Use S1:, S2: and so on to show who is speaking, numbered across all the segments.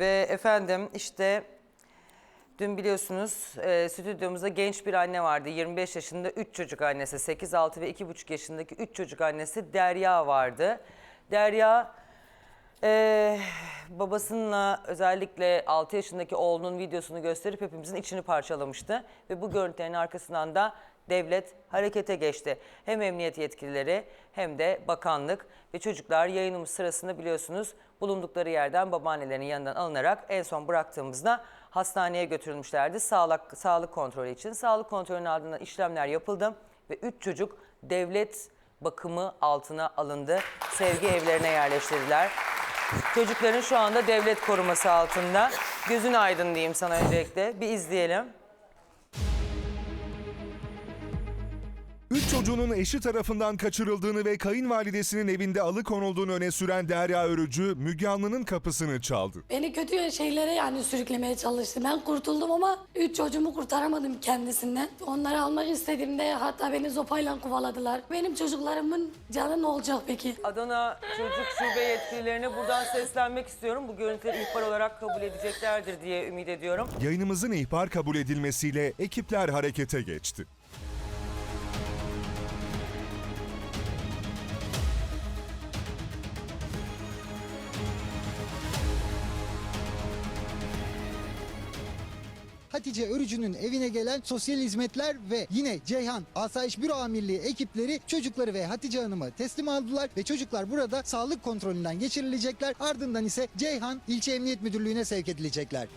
S1: ve efendim işte dün biliyorsunuz e, stüdyomuzda genç bir anne vardı. 25 yaşında 3 çocuk annesi. 8, 6 ve 2,5 yaşındaki 3 çocuk annesi Derya vardı. Derya e, babasınınla özellikle 6 yaşındaki oğlunun videosunu gösterip hepimizin içini parçalamıştı. Ve bu görüntülerin arkasından da devlet harekete geçti. Hem emniyet yetkilileri hem de bakanlık ve çocuklar yayınımız sırasında biliyorsunuz bulundukları yerden babaannelerinin yanından alınarak en son bıraktığımızda hastaneye götürülmüşlerdi sağlık, sağlık kontrolü için. Sağlık kontrolünün ardından işlemler yapıldı ve 3 çocuk devlet bakımı altına alındı. Sevgi evlerine yerleştirdiler. Çocukların şu anda devlet koruması altında. Gözün aydın diyeyim sana öncelikle. Bir izleyelim.
S2: Üç çocuğunun eşi tarafından kaçırıldığını ve kayınvalidesinin evinde alıkonulduğunu öne süren Derya Örücü, Müge Anlı'nın kapısını çaldı.
S3: Beni kötü şeylere yani sürüklemeye çalıştı. Ben kurtuldum ama üç çocuğumu kurtaramadım kendisinden. Onları almak istediğimde hatta beni zopayla kovaladılar. Benim çocuklarımın canı ne olacak peki?
S1: Adana Çocuk Şube yetkililerine buradan seslenmek istiyorum. Bu görüntüleri ihbar olarak kabul edeceklerdir diye ümit ediyorum.
S2: Yayınımızın ihbar kabul edilmesiyle ekipler harekete geçti.
S4: Hatice Örücü'nün evine gelen sosyal hizmetler ve yine Ceyhan Asayiş Büro Amirliği ekipleri çocukları ve Hatice Hanım'ı teslim aldılar ve çocuklar burada sağlık kontrolünden geçirilecekler. Ardından ise Ceyhan İlçe Emniyet Müdürlüğü'ne sevk edilecekler.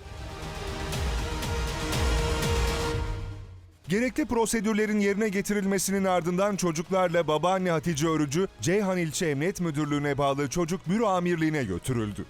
S2: Gerekli prosedürlerin yerine getirilmesinin ardından çocuklarla babaanne Hatice Örücü, Ceyhan İlçe Emniyet Müdürlüğü'ne bağlı Çocuk Büro Amirliği'ne götürüldü.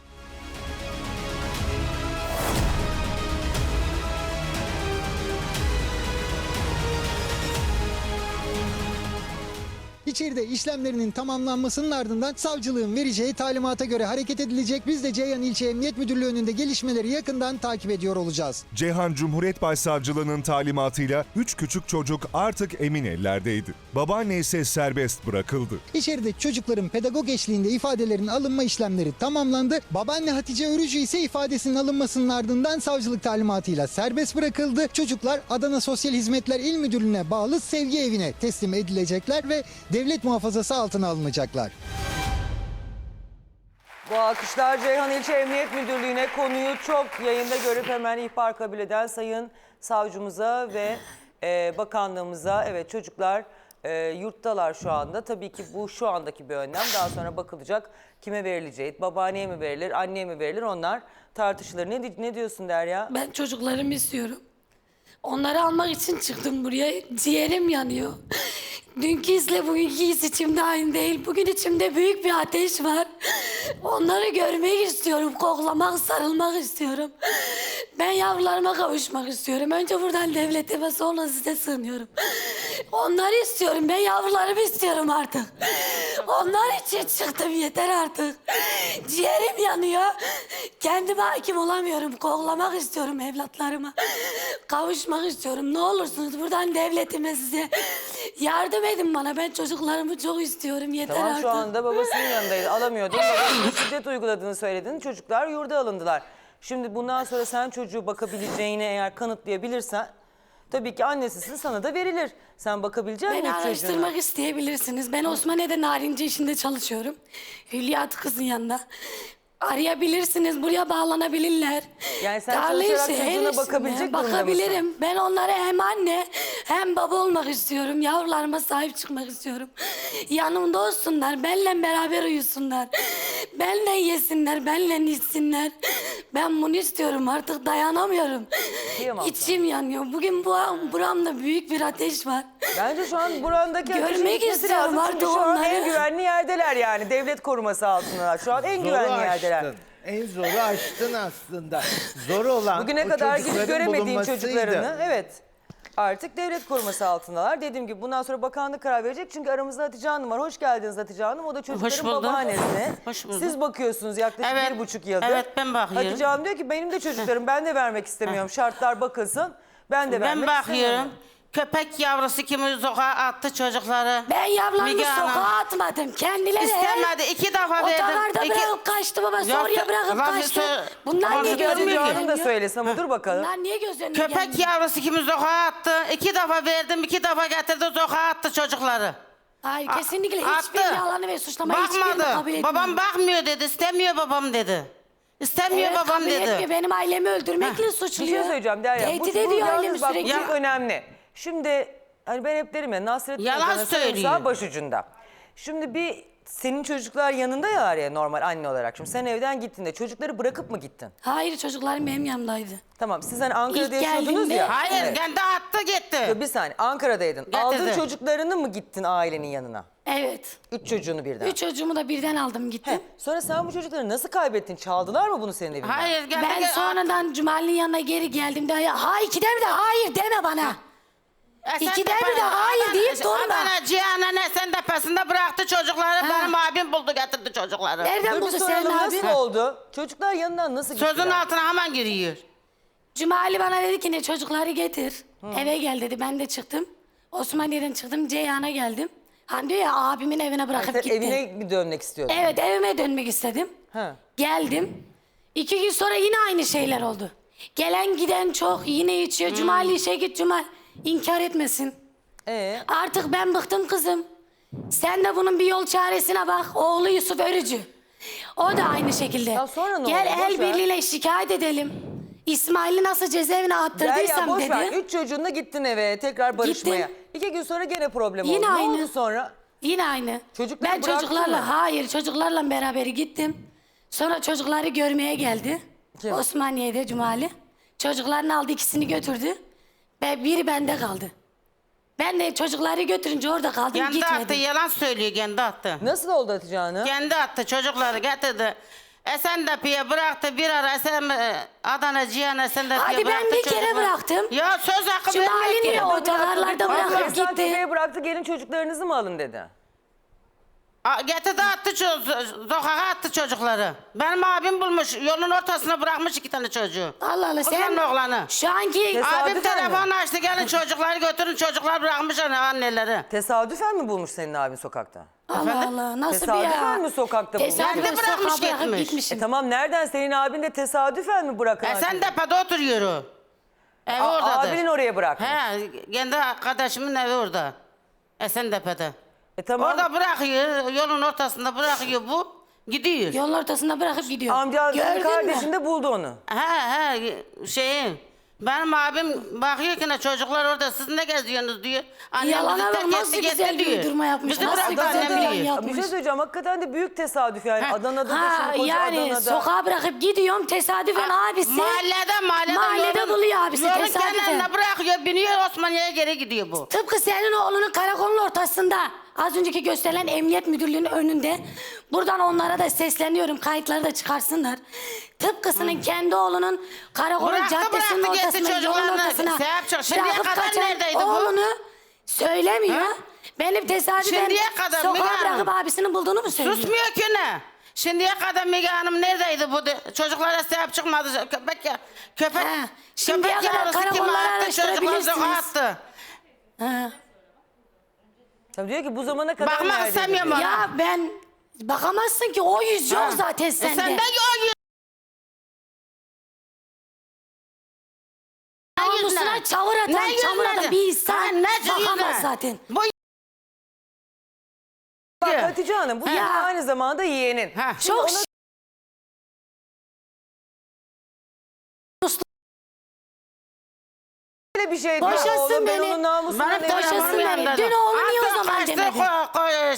S4: İçeride işlemlerinin tamamlanmasının ardından savcılığın vereceği talimata göre hareket edilecek. Biz de Ceyhan İlçe Emniyet Müdürlüğü önünde gelişmeleri yakından takip ediyor olacağız.
S2: Ceyhan Cumhuriyet Başsavcılığı'nın talimatıyla 3 küçük çocuk artık emin ellerdeydi. Babaanne ise serbest bırakıldı.
S4: İçeride çocukların pedagog eşliğinde ifadelerin alınma işlemleri tamamlandı. Babaanne Hatice Örücü ise ifadesinin alınmasının ardından savcılık talimatıyla serbest bırakıldı. Çocuklar Adana Sosyal Hizmetler İl Müdürlüğü'ne bağlı sevgi evine teslim edilecekler ve devlet muhafazası altına alınacaklar.
S1: Bu alkışlar Ceyhan İlçe Emniyet Müdürlüğü'ne konuyu çok yayında görüp hemen ihbar kabul eden Sayın Savcımıza ve e, bakanlığımıza evet çocuklar e, yurttalar şu anda. Tabii ki bu şu andaki bir önlem. Daha sonra bakılacak kime verileceği, babaanneye mi verilir, anneye mi verilir onlar tartışılır. Ne, di- ne diyorsun Derya?
S3: Ben çocuklarımı istiyorum. Onları almak için çıktım buraya. Ciğerim yanıyor. Dünkü hisle bugünkü his içimde aynı değil. Bugün içimde büyük bir ateş var. Onları görmek istiyorum. Koklamak, sarılmak istiyorum. Ben yavrularıma kavuşmak istiyorum. Önce buradan devletime sonra size sığınıyorum. Onları istiyorum. Ben yavrularımı istiyorum artık. Onlar için çıktım yeter artık. Ciğerim yanıyor. Kendime hakim olamıyorum. Koklamak istiyorum evlatlarıma. Kavuşmak istiyorum. Ne olursunuz buradan devletime size yardım edin bana. Ben çocuklarımı çok istiyorum. Yeter
S1: Tamam
S3: artık.
S1: şu anda babasının yanındaydı. Alamıyordun. Babasının şiddet uyguladığını söyledin. Çocuklar yurda alındılar. Şimdi bundan sonra sen çocuğu bakabileceğini eğer kanıtlayabilirsen tabii ki annesisin sana da verilir. Sen bakabilecek misin
S3: Beni
S1: çocuğuna?
S3: araştırmak isteyebilirsiniz. Ben Osmaniye'de narinci işinde çalışıyorum. Hülyat kızın yanında. Arayabilirsiniz, buraya bağlanabilirler.
S1: Yani sen
S3: Darlıysa
S1: çalışarak çocuğuna
S3: her işime
S1: bakabilecek durumda
S3: Bakabilirim. Ben onlara hem anne hem baba olmak istiyorum. Yavrularıma sahip çıkmak istiyorum. Yanımda olsunlar, benimle beraber uyusunlar. Benimle yesinler, benimle içsinler. Ben bunu istiyorum artık dayanamıyorum.
S1: Kıyamam
S3: İçim yanıyor. Bugün bu buramda büyük bir ateş var.
S1: Bence şu an burandaki ateşin
S3: Görmek
S1: gitmesi
S3: istiyorum
S1: lazım. Çünkü
S3: artık
S1: şu an
S3: onları.
S1: en güvenli yerdeler yani. Devlet koruması altındalar. Şu an en
S5: Zoru
S1: güvenli yerdeler.
S5: aştın. En zoru aştın aslında. Zor olan
S1: Bugüne
S5: o
S1: kadar gidip
S5: çocukların
S1: göremediğin
S5: bulunmasıydı.
S1: çocuklarını evet artık devlet koruması altındalar. Dediğim gibi bundan sonra bakanlık karar verecek. Çünkü aramızda Hatice Hanım var. Hoş geldiniz Hatice Hanım. O da çocukların
S6: bulduk.
S1: babaannesi.
S6: Hoş bulduk.
S1: Siz bakıyorsunuz yaklaşık
S6: Evet.
S1: bir buçuk yıldır.
S6: Evet, ben bakıyorum.
S1: Hatice Hanım diyor ki benim de çocuklarım ben de vermek istemiyorum. Şartlar bakılsın. Ben de vermek
S6: Ben
S1: istemiyorum.
S6: bakıyorum. Köpek yavrusu kimi sokağa attı çocukları.
S3: Ben yavrularımı
S6: Müge Hanım.
S3: sokağa atmadım. Kendileri
S6: İstemedi. iki defa verdim.
S3: Otogarda
S6: İki-
S3: bırakıp kaçtı baba.
S6: Ya
S3: Soruya
S6: sen-
S3: bırakıp kaçtı. Bunlar niye
S1: Müge
S3: gözünü
S1: Hanım da
S3: görmüyor?
S1: ama dur bakalım.
S3: Bunlar niye gözünü
S6: Köpek
S3: görmüyor?
S6: yavrusu kimi sokağa attı. İki defa verdim, iki defa getirdi sokağa attı çocukları.
S3: Hayır kesinlikle
S6: A-
S3: hiçbir
S6: attı.
S3: yalanı ve suçlamayı hiçbirini kabul
S6: Bakmadı.
S3: etmiyorum.
S6: Babam bakmıyor dedi. İstemiyor babam dedi. İstemiyor
S3: Evet,
S6: babam
S3: kabul
S6: dedi.
S3: etmiyor. Benim ailemi öldürmekle
S1: Bir
S3: suçluyor.
S1: şey söyleyeceğim Derya.
S3: Tehdit
S1: bu,
S3: ediyor
S1: yalnız
S3: ailemi
S1: bak,
S3: sürekli.
S1: Çok önemli. Şimdi hani ben hep derim ya Nasrettin
S6: Yalan
S1: Hoca'nın sarımsağı
S6: söylüyor.
S1: başucunda. Şimdi bir senin çocuklar yanında ya Arya normal anne olarak. Şimdi sen evden gittiğinde çocukları bırakıp mı gittin?
S3: Hayır çocuklarım benim yanımdaydı.
S1: Tamam siz hani Ankara'da
S3: İlk
S1: yaşıyordunuz
S3: geldiğimde-
S1: ya.
S6: Hayır,
S1: Evet.
S6: kendi attı gitti.
S1: Bir saniye Ankara'daydın.
S6: Getirdi.
S1: Aldın çocuklarını mı gittin ailenin yanına?
S3: Evet.
S1: Üç çocuğunu birden.
S3: Üç çocuğumu da birden aldım gittim.
S1: Sonra sen bu çocukları nasıl kaybettin? Çaldılar mı bunu senin evinden?
S6: Hayır, kendi
S3: Ben sonradan Cumali'nin yanına geri geldiğimde ya ha ikide bir de hayır deme bana. İkide bir de hayır deyip durma.
S6: Adana Cihan'a ne sen tepesinde bıraktı çocukları. Benim abim buldu getirdi çocukları.
S3: Nereden
S1: Dur bir
S3: buldu
S1: soralım
S3: senin abi?
S1: nasıl oldu? Çocuklar yanından nasıl gittiler?
S6: Sözün altına hemen giriyor.
S3: Cumali bana dedi ki ne çocukları getir. Eve gel dedi. Ben de çıktım. Osmaniye'den çıktım. Ceyhan'a geldim. Hani diyor ya abimin evine bırakıp
S1: Sen
S3: gitti.
S1: evine mi dönmek istiyordun?
S3: Evet evime dönmek istedim.
S1: Ha.
S3: Geldim. İki gün sonra yine aynı şeyler oldu. Gelen giden çok yine içiyor. Cumali işe git Cumal. İnkar etmesin.
S1: Ee,
S3: Artık ben bıktım kızım. Sen de bunun bir yol çaresine bak. Oğlu Yusuf Örücü. O da aynı şekilde.
S1: Ya sonra ne
S3: Gel
S1: oldu? Boş
S3: el
S1: ver.
S3: birliğiyle şikayet edelim. İsmail'i nasıl cezaevine
S1: Derya
S3: attırdıysam
S1: boş
S3: dedi.
S1: ver. Üç çocuğunla gittin eve tekrar barışmaya. İki gün sonra gene problem
S3: Yine
S1: oldu. Ne
S3: aynı.
S1: oldu sonra?
S3: Yine aynı.
S1: Çocukları
S3: ben
S1: bıraktın
S3: çocuklarla
S1: mı?
S3: hayır çocuklarla beraber gittim. Sonra çocukları görmeye geldi.
S1: Kim?
S3: Osmaniye'de Cumali. Çocuklarını aldı ikisini götürdü. Ve biri bende kaldı. Ben de çocukları götürünce orada kaldım
S6: Kendi attı
S3: gitmedim.
S6: yalan söylüyor kendi attı.
S1: Nasıl oldu Hatice Hanım?
S6: Kendi attı çocukları getirdi. Esentepe'ye bıraktı bir ara Esen, e, Adana Cihan Esentepe'ye
S3: Hadi ben
S6: bıraktı
S3: bir kere
S6: çocukları.
S3: bıraktım.
S6: Ya söz hakkı
S3: Cumali'ni
S6: vermiyor ki.
S3: otogarlarda
S1: Abla
S3: bırakıp gitti.
S1: Esentepe'ye bıraktı gelin çocuklarınızı mı alın dedi.
S6: A, Getirdi attı ço- sokağa attı çocukları. Benim abim bulmuş yolun ortasına bırakmış iki tane çocuğu.
S3: Allah Allah sen
S6: Kızların oğlanı.
S3: şu anki
S1: Tesadüfen
S6: Abim telefon açtı gelin çocukları götürün çocuklar bırakmış anne anneleri.
S1: Tesadüfen mi bulmuş senin abin sokakta?
S3: Allah Allah nasıl bir
S1: Tesadüfen
S3: ya?
S1: mi sokakta?
S3: Tesadüfen
S6: Kendi bırakmış
S3: sokağa bırakıp
S6: gitmiş.
S3: gitmişim.
S1: E tamam nereden senin abin de tesadüfen mi bırakan?
S6: Esentepe'de oturuyor o. Evi oradadır.
S1: abinin oraya bırakmış.
S6: He, kendi arkadaşımın evi orada. Esentepe'de.
S1: E tamam.
S6: Orada bırakıyor, yolun ortasında bırakıyor bu. Gidiyor.
S3: Yolun ortasında bırakıp gidiyor.
S1: Amca senin
S3: Gördün mü?
S1: kardeşin de buldu onu.
S6: He he şeyin. Benim abim bakıyor ki ne çocuklar orada siz ne geziyorsunuz diyor. Annem
S3: Yalana
S6: bizi
S3: bak,
S6: terk
S3: nasıl
S6: etti
S3: güzel
S6: gitti
S3: bir
S6: diyor.
S3: uydurma yapmış,
S6: Bizi
S3: nasıl
S6: bıraktı
S3: güzel
S6: annem
S3: bir
S6: biliyor.
S3: yapmış.
S1: Bir şey söyleyeceğim hakikaten de büyük tesadüf yani.
S6: Heh.
S1: Adana'da da
S3: Ha
S1: şimdi koca
S3: yani
S1: Adana'da.
S3: sokağa bırakıp gidiyorum tesadüfen abisi.
S6: Mahallede mahallede.
S3: Mahallede buluyor abisi,
S6: Yolun
S3: tesadüfen.
S6: kenarına bırakıyor biniyor Osmaniye'ye geri gidiyor bu.
S3: Tıpkı senin oğlunun karakolun ortasında. Az önceki gösterilen emniyet müdürlüğünün önünde. Buradan onlara da sesleniyorum. Kayıtları da çıkarsınlar. Tıpkısının kendi oğlunun karakolun
S6: Bıraktı,
S3: caddesinin
S6: bıraktı, gitti
S3: ortasına, yolun
S6: çocuklarını.
S3: ortasına
S6: Şey şimdiye
S3: bırakıp
S6: kadar
S3: kaçan
S6: bu?
S3: oğlunu söylemiyor.
S6: Ha?
S3: Benim tesadüfen
S6: Şimdiye kadar
S3: sokağa bırakıp abisinin bulduğunu mu söylüyor?
S6: Susmuyor ki ne? Şimdiye kadar Müge Hanım neredeydi bu? de- Çocuklara sahip çıkmadı. Köpek ya. Köpek.
S3: Ha, şimdiye
S6: köpek
S3: kadar
S6: yavrusu
S3: karakolları
S6: attı? Çocukları
S3: araştırabilirsiniz.
S6: sokağa attı.
S3: Ha.
S1: Tabii diyor ki bu zamana kadar
S6: Bakmak
S1: neredeydi
S6: istemiyorum
S1: diyor.
S3: Ya ben bakamazsın ki o yüz yok
S6: Ha.
S3: zaten
S6: E
S3: sende.
S6: Sende yok.
S3: Namusuna çavur atan,
S6: Ne
S3: çamur atan
S6: yüzünden?
S3: bir insan
S6: ne
S3: bakamaz zaten.
S6: Bu
S1: Bak Hatice Hanım bu
S3: Ha.
S1: senin aynı zamanda yeğenin.
S6: Ha.
S1: Şimdi
S3: Çok
S1: Böyle bir şey diyor
S3: Boşasın
S1: oğlum ben
S3: beni.
S1: onun namusuna
S6: Bana
S1: ne
S3: boşasın
S1: yapamam
S3: beni. Dün oğlu niye o zaman demedi?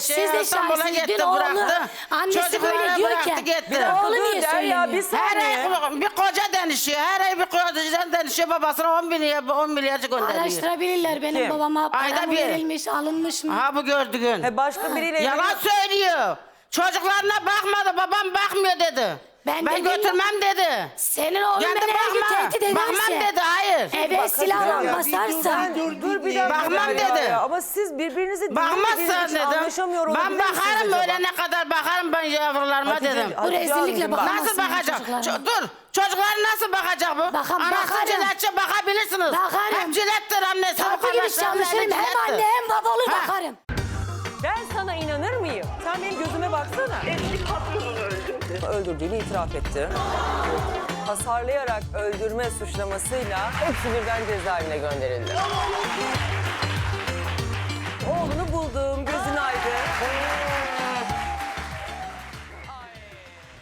S6: şey,
S3: Siz de şahitsiniz.
S6: gitti
S3: Dün oğlu,
S6: bıraktı.
S3: annesi
S6: Çocukları
S3: böyle diyor ki,
S6: gitti.
S1: Bir dakika
S3: Oğlu niye söylemiyor?
S1: bir
S6: Her
S1: saniye.
S6: ay bir koca denişiyor. Her ay bir koca denişiyor. Babasına 10 milyar, 10 milyarcık gönderiyor.
S3: Araştırabilirler benim
S1: Kim?
S3: babama para
S6: Ayda
S3: mı
S6: bir.
S3: verilmiş, alınmış mı?
S6: Ha bu gördüğün.
S1: He, başka biriyle
S6: Yalan söylüyor. Çocuklarına bakmadı. Babam bakmıyor dedi.
S3: Ben
S6: Ben,
S3: dedim ya-
S6: götürmem dedi.
S3: Senin oğlun
S6: Kendi
S3: beni
S6: bakma.
S3: ederse.
S6: Bakmam dedi. Hayır.
S3: Eve silahla
S1: Hanım,
S3: basarsa.
S1: Ben- dur bir dakika.
S6: Bakmam
S1: Derya
S6: dedi.
S1: ya. Ama siz birbirinizi dinlemediğiniz
S6: Bakmazsan
S1: için
S6: dedim.
S1: anlaşamıyor
S6: Ben
S1: olabilirsiniz
S6: bakarım
S1: acaba.
S6: ölene kadar bakarım ben yavrularıma
S1: Hatice-
S6: dedim.
S1: Hatice
S3: rezillikle
S1: Hanımcığım bak.
S3: bakamazsın
S6: Nasıl bakacağım?
S3: çocuklarıma.
S6: Ço- dur. Çocukları nasıl bakacak bu?
S3: Bakam-
S6: Anası
S3: bakarım.
S6: ciletçi bakabilirsiniz.
S3: Bakarım.
S6: Hem cilettir annesi. bu
S3: Tabii ki biz
S6: kardeşlerin
S3: çalışırım.
S6: eli
S3: Hem
S6: cilettir.
S3: anne hem baba olur
S6: Ha.
S3: bakarım.
S1: Mıyım? Sen benim gözüme baksana.
S7: Eski patronunu öldürdü.
S1: Öldürdüğünü itiraf etti. Hasarlayarak öldürme suçlamasıyla hepsi birden cezaevine gönderildi.